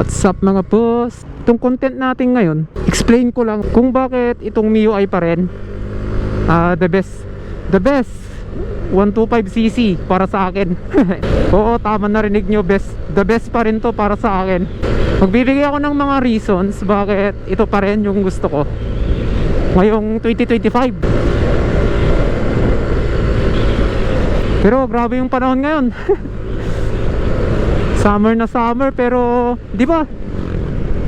What's up mga boss? Itong content natin ngayon, explain ko lang kung bakit itong MIUI pa rin ah, the best the best 125cc para sa akin. Oo, tama narinig nyo, best the best pa rin to para sa akin. Magbibigay ako ng mga reasons bakit ito pa rin yung gusto ko. Ngayong 2025. Pero grabe yung panahon ngayon. summer na summer pero 'di ba?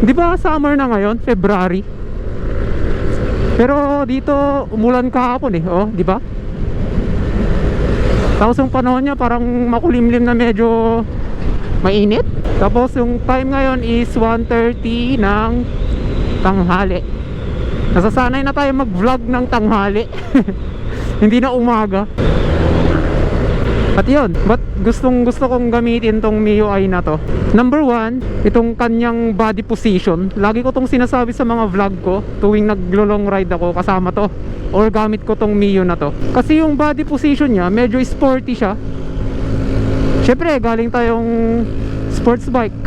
'Di ba summer na ngayon, February? Pero dito umulan kahapon eh, oh, 'di ba? Tapos yung panahon niya parang makulimlim na medyo mainit. Tapos yung time ngayon is 1.30 ng tanghali. Nasasanay na tayo mag-vlog ng tanghali. Hindi na umaga. At yun, ba't gustong gusto kong gamitin tong MIUI na to? Number one, itong kanyang body position. Lagi ko tong sinasabi sa mga vlog ko tuwing naglo-long ride ako kasama to. Or gamit ko tong Mio na to. Kasi yung body position niya, medyo sporty siya. Syempre, galing tayong sports bike.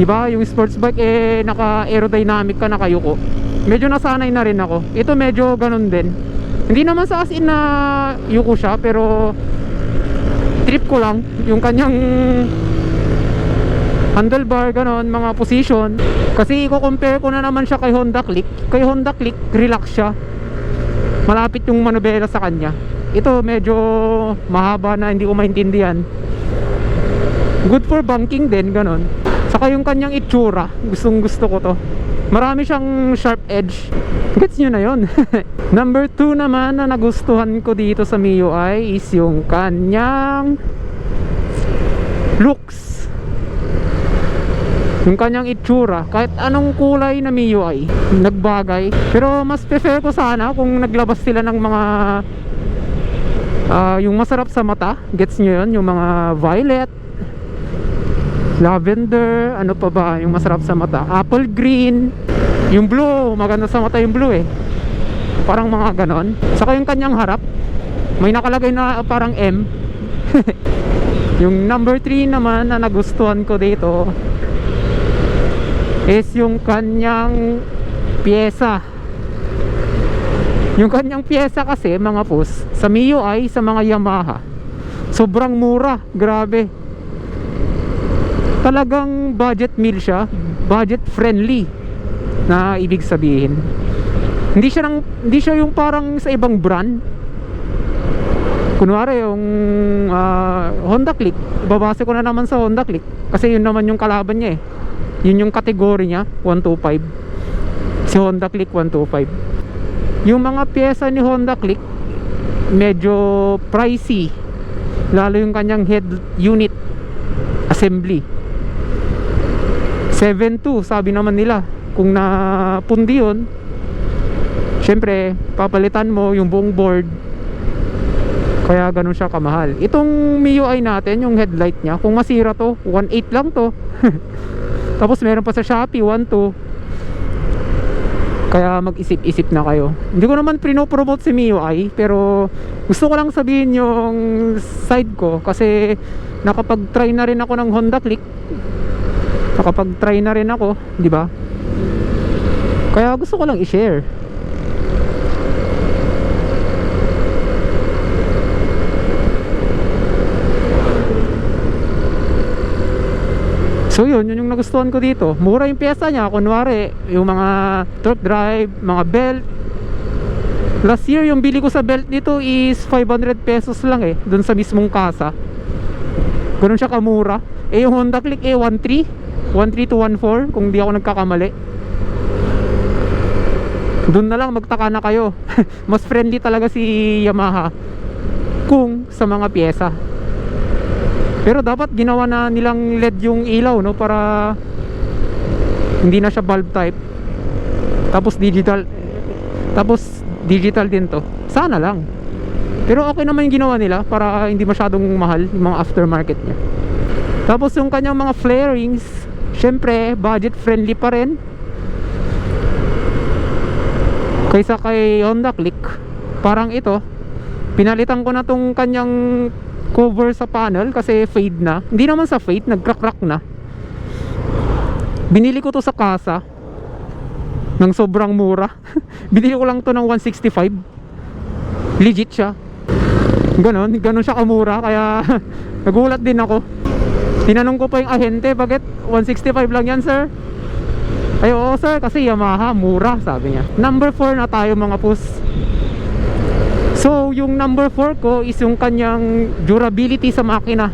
Di ba? Yung sports bike eh naka aerodynamic ka nakayuko. Medyo nasanay na rin ako. Ito medyo ganun din. Hindi naman sa as in na yuko siya pero trip ko lang yung kanyang handlebar ganon mga position. Kasi i-compare ko na naman siya kay Honda Click. Kay Honda Click relax siya. Malapit yung manubela sa kanya. Ito medyo mahaba na hindi ko maintindihan. Good for banking din ganon. Saka yung kanyang itsura gustong gusto ko to marami siyang sharp edge. Gets nyo na yon number 2 naman na nagustuhan ko dito sa MIUI is yung kanyang looks. Yung kanyang itsura. Kahit anong kulay na MIUI nagbagay. Pero mas prefer ko sana kung naglabas sila ng mga ah, yung masarap sa mata. Gets nyo yun? Yung mga violet lavender ano pa ba? Yung masarap sa mata. Apple green. Yung blue maganda sa mata yung blue eh. Parang mga ganon. Saka yung kanyang harap may nakalagay na parang M. Yung number 3 naman na nagustuhan ko dito is yung kanyang pyesa. Yung kanyang pyesa kasi mga pus sa MIUI sa mga Yamaha. Sobrang mura. Grabe talagang budget meal siya. Budget friendly na ibig sabihin. Hindi siya ng, hindi siya yung parang sa ibang brand. Kunwari yung ah, Honda Click. Babase ko na naman sa Honda Click kasi yun naman yung kalaban niya eh. Yun yung kategory niya 125 si Honda Click 125 yung mga pyesa ni Honda Click medyo pricey. Lalo yung kanyang head unit assembly 7.2 sabi naman nila. Kung napundi yun syempre papalitan mo yung buong board. Kaya ganun siya kamahal. Itong MIUI natin yung headlight nya kung masira to 1.8 lang to. Tapos meron pa sa Shopee 1.2 kaya mag-isip-isip na kayo. Hindi ko naman pinopromote si MIUI pero gusto ko lang sabihin yung side ko kasi nakapag-try na rin ako ng Honda Click nakapag-try na rin ako, 'di ba? Kaya gusto ko lang i-share. So yun, yun yung nagustuhan ko dito. Mura yung pyesa niya, kunwari, yung mga truck drive, mga belt. Last year, yung bili ko sa belt nito is 500 pesos lang eh, dun sa mismong kasa. Ganun siya kamura. Eh, yung Honda Click eh, A13, 13214 kung di ako nagkakamali. Doon na lang magtaka na kayo. Mas friendly talaga si Yamaha kung sa mga pyesa. Pero dapat ginawa na nilang LED yung ilaw no para hindi na siya bulb type. Tapos digital tapos digital din to. Sana lang. Pero okay naman yung ginawa nila para hindi masyadong mahal yung mga aftermarket niya. Tapos yung kanyang mga flarings syempre budget friendly pa rin. Kaysa kay Honda Click, parang ito, pinalitan ko na tong kanyang cover sa panel kasi fade na. Hindi naman sa fade, nagcrack-crack na. Binili ko to sa kasa ng sobrang mura. Binili ko lang to ng 165. Legit siya. Ganon, ganon siya kamura kaya nagulat din ako. Tinanong ko pa yung ahente, bakit 165 lang yan sir? Ay oo sir, kasi Yamaha, mura sabi niya. Number 4 na tayo mga pus. So, yung number 4 ko is yung kanyang durability sa makina.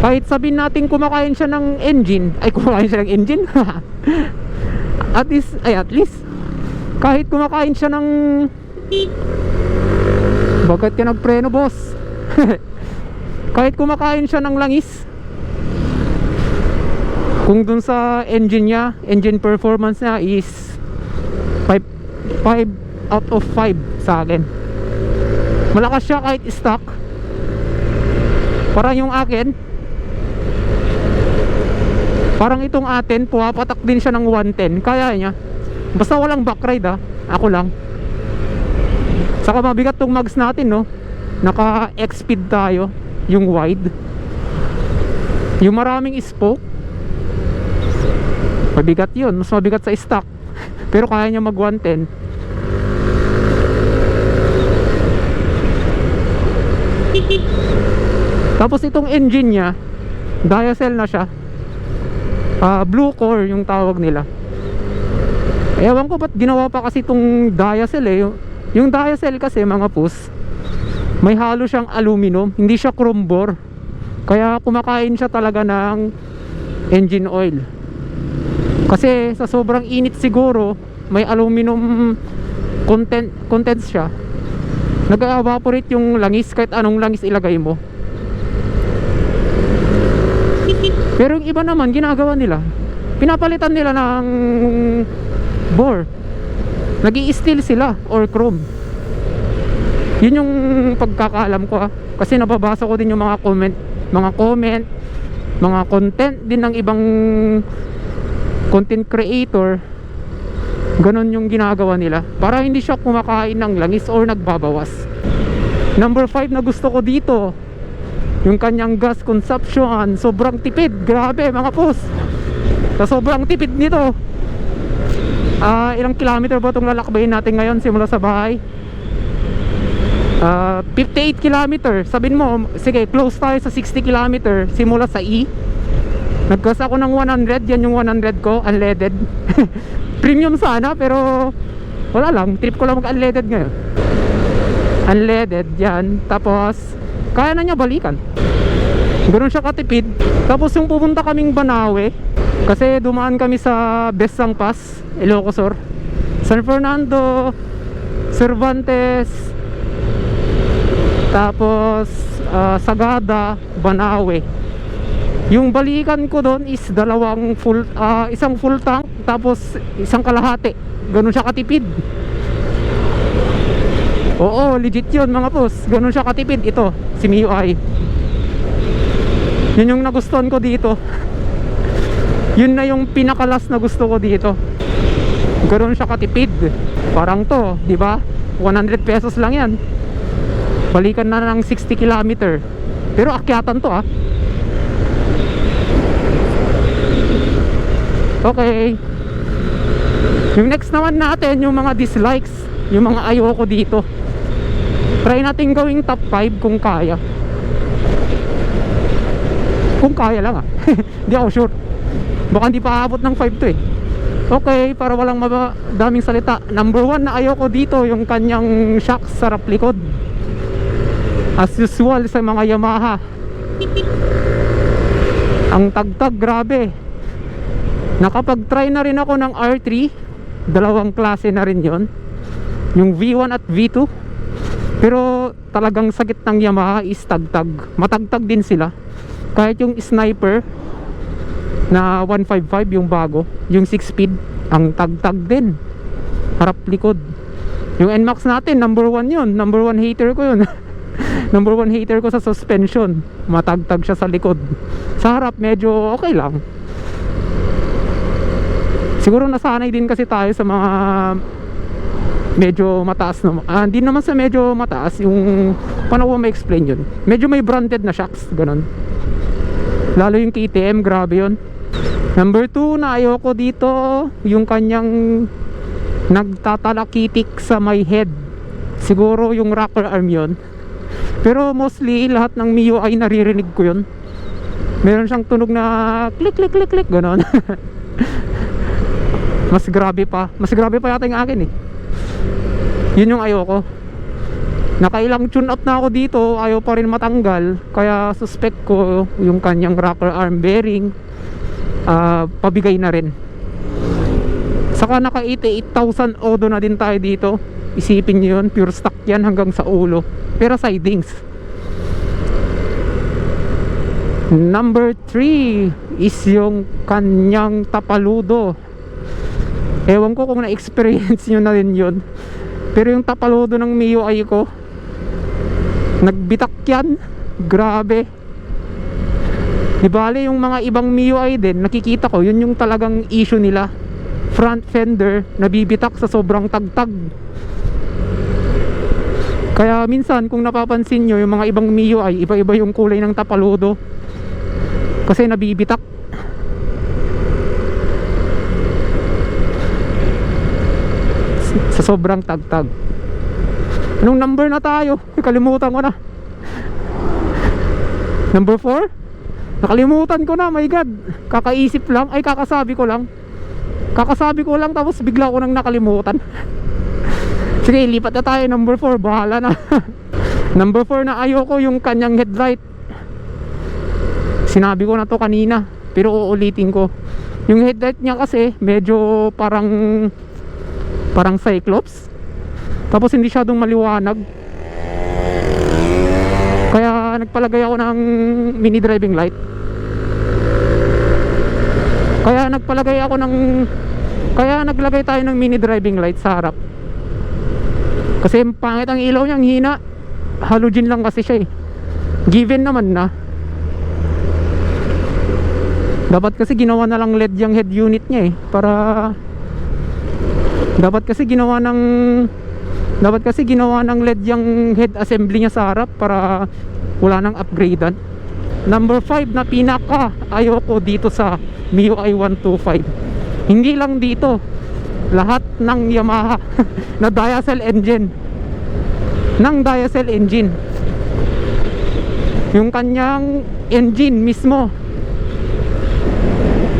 Kahit sabihin natin kumakain siya ng engine, ay kumakain siya ng engine. at least, ay at least, kahit kumakain siya ng bakit ka nagpreno boss? kahit kumakain siya ng langis kung dun sa engine niya, engine performance niya is 5, 5 out of 5 sa akin. Malakas siya kahit stock. Parang yung akin, parang itong atin, pumapatak din siya ng 110. Kaya niya. Basta walang back ride ah. Ako lang. Saka mabigat tong mags natin no. Naka X-speed tayo. Yung wide. Yung maraming spoke. Mabigat yun. Mas mabigat sa stock. Pero kaya niya mag 110. Tapos itong engine niya, diacell na siya. Ah, blue core yung tawag nila. Ewan ko ba't ginawa pa kasi itong diacell eh. Yung, diacell kasi mga pus, may halo siyang aluminum, hindi siya chrome bore. Kaya kumakain siya talaga ng engine oil. Kasi sa sobrang init siguro, may aluminum content contents siya. Nag-evaporate yung langis kahit anong langis ilagay mo. Pero yung iba naman ginagawa nila, pinapalitan nila ng bore. nag steel sila or chrome. Yun yung pagkakaalam ko ah. Kasi nababasa ko din yung mga comment, mga comment, mga content din ng ibang content creator. Ganon yung ginagawa nila. Para hindi siya kumakain ng langis or nagbabawas. Number 5 na gusto ko dito. Yung kanyang gas consumption. Sobrang tipid. Grabe mga pos. Sa sobrang tipid nito. Ah, ilang kilometer ba itong lalakbayin natin ngayon simula sa bahay? Ah, 58 kilometer. Sabihin mo, sige, close tayo sa 60 kilometer simula sa E. Naggas ako ng 100, yan yung 100 ko, unleaded. Premium sana, pero wala lang, trip ko lang mag-unleaded ngayon. Unleaded, yan. Tapos, kaya na niya balikan. Ganun siya katipid. Tapos yung pupunta kaming Banawe, kasi dumaan kami sa Besang Pass, Ilocosur. San Fernando, Cervantes, tapos ah, Sagada, Banawe. Yung balikan ko doon is dalawang full ah, isang full tank tapos isang kalahati. Ganun siya katipid. Oo, legit 'yun mga boss. Ganun siya katipid ito, si MIUI. Yun yung nagustuhan ko dito. Yun na yung pinakalas na gusto ko dito. Ganun siya katipid. Parang to, 'di ba? 100 pesos lang 'yan. Balikan na ng 60 kilometer. Pero akyatan to ah. Okay. Yung next naman natin, yung mga dislikes, yung mga ayoko dito. Try natin gawing top 5 kung kaya. Kung kaya lang ah. Hindi ako sure. Baka hindi pa aabot ng 5 to eh. Okay, para walang maba- daming salita. Number 1 na ayoko dito, yung kanyang shocks sa likod. As usual sa mga Yamaha. Ang tagtag, grabe. Nakapag-try na rin ako ng R3. Dalawang klase na rin yon Yung V1 at V2. Pero talagang sakit ng Yamaha is tagtag. Matagtag din sila. Kahit yung sniper na 155 yung bago, yung 6 speed, ang tagtag din. Harap likod. Yung NMAX natin, number 1 yun. Number 1 hater ko yun. number 1 hater ko sa suspension. Matagtag siya sa likod. Sa harap, medyo okay lang. Siguro nasanay din kasi tayo sa mga medyo mataas na ah, hindi naman sa medyo mataas yung paano ko ma-explain yun medyo may branded na shocks ganun lalo yung KTM grabe yun Number 2 na ayoko dito yung kanyang nagtatalakitik sa my head. Siguro yung rocker arm yun. Pero mostly lahat ng Mio ay naririnig ko yun. Meron siyang tunog na click click click click ganon. Mas grabe pa. Mas grabe pa yata yung akin eh. Yun yung ayoko. Nakailang tune up na ako dito, ayaw pa rin matanggal. Kaya suspect ko yung kanyang rocker arm bearing ah, pabigay na rin. Saka naka 88,000 odo na din tayo dito. Isipin nyo yun, pure stock yan hanggang sa ulo. Pero sidings. Number 3 is yung kanyang tapaludo. Ewan ko kung na-experience nyo na rin yun. Pero yung tapaludo ng ay ko, nagbitak yan. Grabe. Di yung mga ibang ay din, nakikita ko, yun yung talagang issue nila. Front fender, nabibitak sa sobrang tagtag. Kaya minsan kung napapansin nyo, yung mga ibang Mio ay iba-iba yung kulay ng tapaludo. Kasi nabibitak. sa sobrang tagtag. Anong number na tayo? Kalimutan ko na. Number 4? Nakalimutan ko na, my god. Kakaisip lang, ay kakasabi ko lang. Kakasabi ko lang tapos bigla ko nang nakalimutan. Sige, lipat na tayo. Number 4, bahala na. number 4 na ayoko yung kanyang headlight. Sinabi ko na to kanina, pero uulitin ko. Yung headlight niya kasi medyo parang parang cyclops tapos hindi siya maliwanag kaya nagpalagay ako ng mini driving light kaya nagpalagay ako ng kaya naglagay tayo ng mini driving light sa harap kasi pangit ang ilaw niya ang hina. Halogen lang kasi siya eh. Given naman na. Dapat kasi ginawa na lang LED yung head unit niya eh para dapat kasi ginawa ng dapat kasi ginawa ng LED yung head assembly niya sa harap para wala nang upgradean. Number 5 na pinaka ayoko dito sa MIUI 125 hindi lang dito lahat ng Yamaha na Diacell engine. Ng Diacell engine. Yung kanyang engine mismo.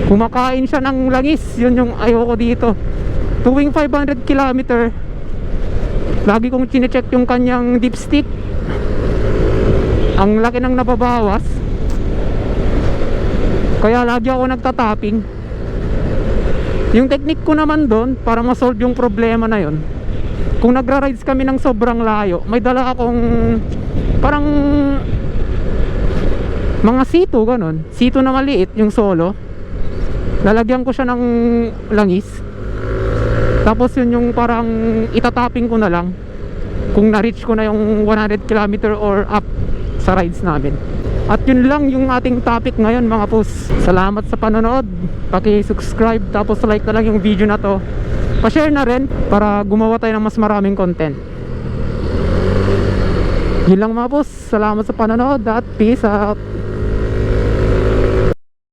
Kumakain siya ng langis. Yun yung ayoko dito. Tuwing 500 km lagi kong chinecheck yung kanyang dipstick. Ang laki ng nababawas. Kaya lagi ako nagtatapping yung technique ko naman doon para ma-solve yung problema na yon kung nagra-rides kami ng sobrang layo may dala akong parang mga sito ganon sito na maliit yung solo. Lalagyan ko siya ng langis. Tapos yun yung parang itatapping ko na lang kung na-reach ko na yung 100 km or up sa rides namin. At yun lang yung ating topic ngayon mga pus. Salamat sa panonood. Paki-subscribe tapos like na lang yung video na to. Pa-share na rin para gumawa tayo ng mas maraming content. Yun lang mga pus. Salamat sa panonood at peace out.